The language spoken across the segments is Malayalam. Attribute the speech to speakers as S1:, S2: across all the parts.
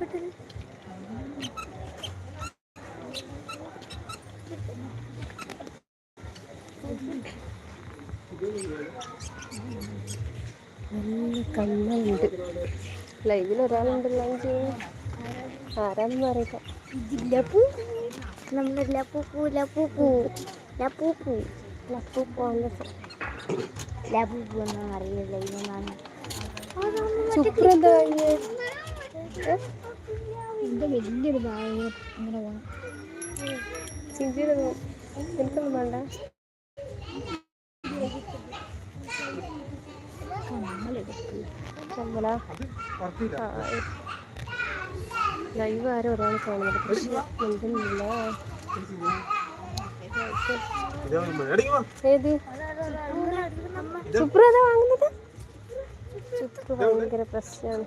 S1: പെട്ടത് നല്ല കണ്ണുണ്ട്. ലൈവിൽ ഒരാളുണ്ടല്ലോ ആരാണെന്ന് അറിയില്ല.
S2: ലപ്പു? നമ്മുടെ ലപ്പു ലപ്പു ലപ്പു
S1: ലപ്പൂപ്പോ
S2: ലപ്പു ഒന്നും അറിയില്ല. ഇതാണ് എന്റെ വലിയൊരു ഭാഗം ഇങ്ങനെ പോകണം
S1: ചിഞ്ചിയുടെ എനിക്കൊന്നും വേണ്ട. കമ്മല ലൈവ് ആരും ഒരാൾ കാണുന്നത് പക്ഷെ ഏത്? സുപ്രത ഏതാ ചുപ്ര ഭയങ്കര പ്രശ്നമാണ്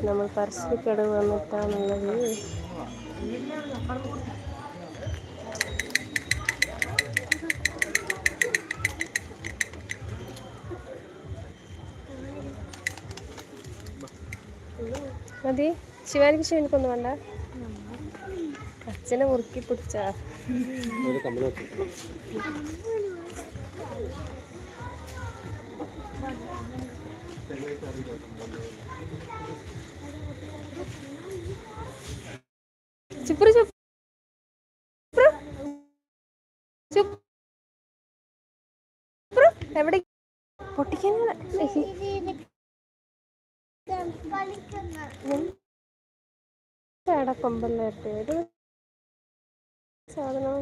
S1: നമ്മൾ പറശ്ശിനിക്കട വന്നിട്ടാണുള്ളത് മതി. ശിവാനിക്ക് ശിവനിക്കൊന്നും വേണ്ട. അച്ഛനെ മുറുക്കി പിടിച്ചാ. ചുപ്ര ചുപ്ര ചുപ്ര എവിടെ പൊട്ടിക്കാനാണ് കൊമ്പല്ലായിട്ട് ഒരു സാധനം?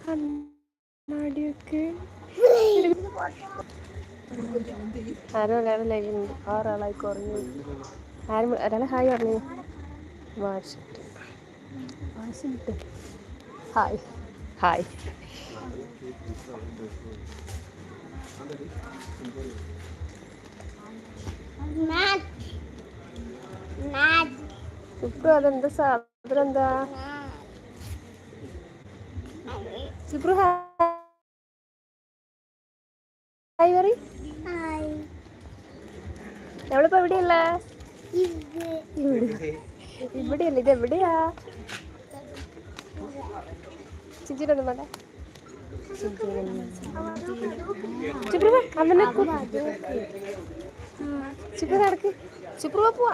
S1: കണ്ണാടിയൊക്കെ. കുറഞ്ഞു. ഒരാളെ ഹായ് പറഞ്ഞു. വാട്സിട്ട് വാട്സിട്ട് ഹായ്. ഹായ്. സുപ്രു അതെന്താ? സാധനം എന്താ? സുപ്രു ഹായ് പറ നമ്മളിപ്പോ എവിടെയല്ല ഇവിടെയല്ല? ഇത് എവിടെയാ? ചിഞ്ചിരൊന്നും വേണ്ട ചുപ്രു അവനെ ചുപ്രു നടക്ക് ചുപ്രു പോവാ.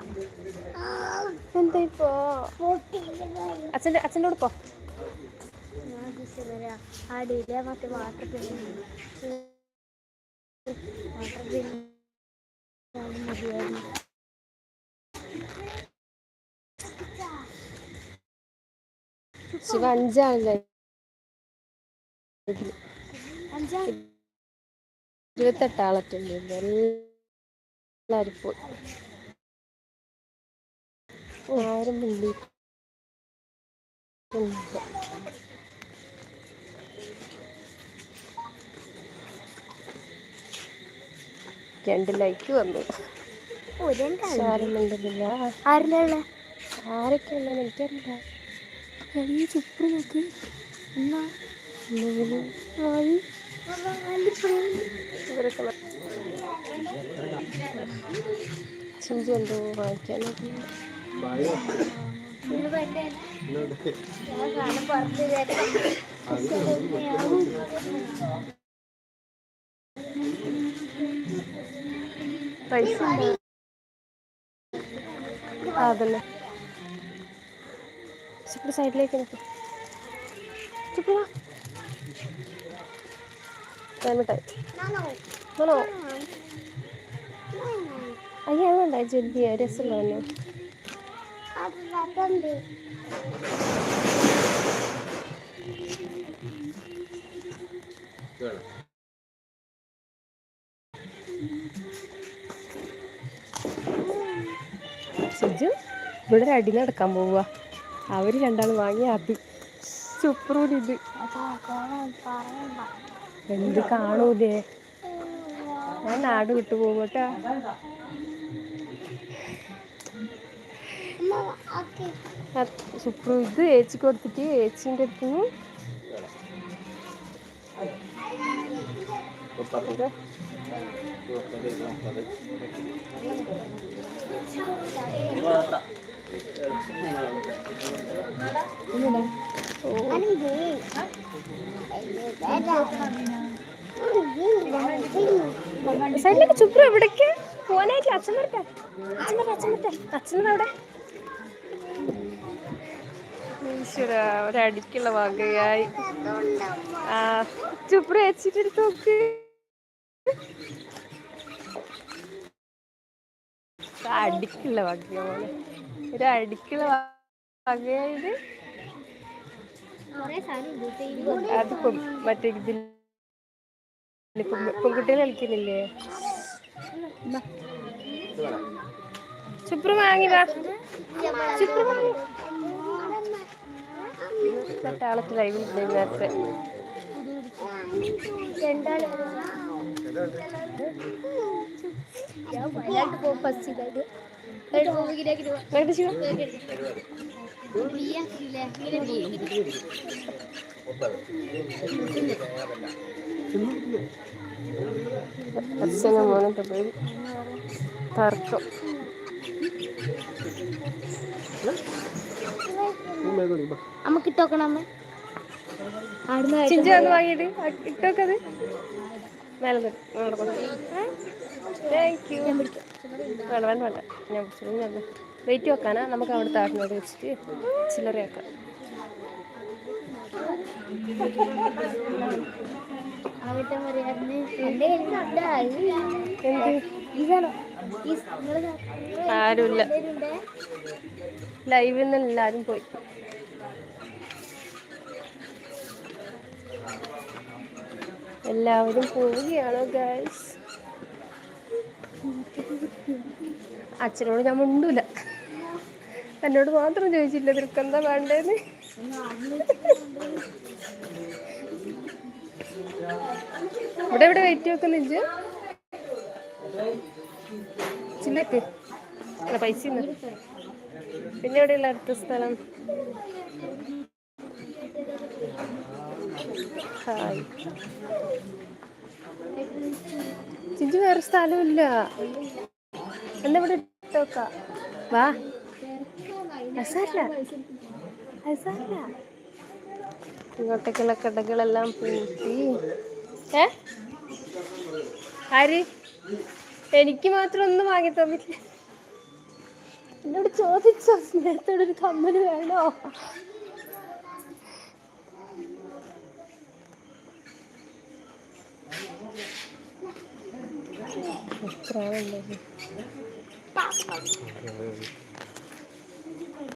S1: എന്താ ഇപ്പോ? അച്ഛന്റെ അച്ഛന്റെ കൂടെ പോ.
S2: അടിയിലെ മറ്റേ വാട്ടർ ബില്ല് വാട്ടർ ബില്ല് മതിയായിരുന്നു
S1: ശിവ അഞ്ചാണല്ലേ
S2: ഇരുപത്തെട്ടാളറ്റുണ്ട്
S1: ഇരുപത്തെട്ട് ആളറ്റുണ്ട് എല്ലാവരും പോയി. ആരും മിണ്ടി രണ്ട് ലൈക്ക് വന്നു.
S2: ഒരു
S1: ആരും മിണ്ടുന്നില്ല.
S2: ആരിലുള്ള
S1: ആരൊക്കെ എനിക്കറിയില്ല.
S2: വലിയ ചുപ്പ് നോക്ക് എന്നാ?
S1: എന്തെങ്കിലും
S2: ആയി
S1: ഇവരൊക്കെ ചിഞ്ചു എന്തോ വാങ്ങിക്കാനൊക്കെ പൈസ സൈഡിലേക്ക് നിൽക്ക് ചുപ്പു ടൈമിട്ടായി ആണോ? അയ്യ വേണ്ട ജെല്ലിയ രസമുള്ള തന്നെ സുജു ഇവിടെ ഒരു അടി നടക്കാൻ പോവുക അവർ രണ്ടാളും വാങ്ങി അത്. സൂപ്പർ ഇത്. എന്ത് കാണൂലേ? ഞാൻ നാട് വിട്ടു പോകട്ടെ സുപ്രു ഇത് ഏച്ചി കൊടുത്തിട്ട് ഏച്ചിന്റെ അടുത്ത് നിന്ന് സൈഡിലേക്ക് ചുപ്രു എവിടേക്ക്? പോവാനായിട്ടില്ല അച്ഛൻ വരട്ടെ. അച്ഛൻ വരട്ടെ അച്ഛൻ വരട്ടെ. അച്ഛൻ അവിടെ ഒരടിക്കുള്ള വകയായി. ആ ചുപ്രു നോക്ക്. അടിക്കുള്ള വകയ പോലെ ഒരു അടിക്കുള്ള വകയായത് അത് മറ്റേ ഇതിൽ പെൺകുട്ടികൾ കളിക്കുന്നില്ലേ ചുപ്രു വാങ്ങിതാ ചുപ്രു വാങ്ങി പട്ടാളത്ത് ലൈവിൽ നേരത്തെ ഞാൻ അച്ഛനും പേര് തർക്കം
S2: നമുക്ക് ഇട്ടോക്കണം അമ്മ
S1: ചിഞ്ചു വന്ന് വാങ്ങിയിട്ട് ഇട്ടോക്കത് മേലെ താങ്ക് യു വേണ്ട വേണ്ട വേണ്ട. ഞാൻ വെയിറ്റ് വെക്കാനാ? നമുക്ക് അവിടെ താഴ്ന്നോട് വെച്ചിട്ട് ചില്ലറയാക്കാം.
S2: അവിടെ പറയാറുണ്ട്
S1: എന്ത്?
S2: ഇതാണോ?
S1: ആരുമില്ല. ലൈവിൽ നിന്ന് എല്ലാവരും പോയി. എല്ലാവരും പോവുകയാണോ ഗൈസ് അച്ഛനോട് ഞാൻ മുണ്ടൂല. എന്നോട് മാത്രം ചോദിച്ചില്ല നിനക്ക് എന്താ വേണ്ടേന്ന് ഇവിടെ ഇവിടെ വെയിറ്റ് വെക്കുന്നില്ല ചില്ലക്ക് അല്ല പൈസ. പിന്നെ എവിടെയുള്ള അടുത്ത സ്ഥലം? ചിഞ്ചു വേറെ സ്ഥലമില്ല. എന്നാ ഇവിടെ ഇട്ടോക്ക വാ. അസാറില്ല ഇങ്ങോട്ടേക്കുള്ള കടകളെല്ലാം പൂട്ടി. ഏ? ആര്? എനിക്ക് മാത്രം ഒന്നും വാങ്ങി തന്നില്ല എന്നോട് ചോദിച്ചോ സ്നേഹത്തോടൊരു കമ്മൽ വേണോ? എത്ര ആളുണ്ടായിരുന്നു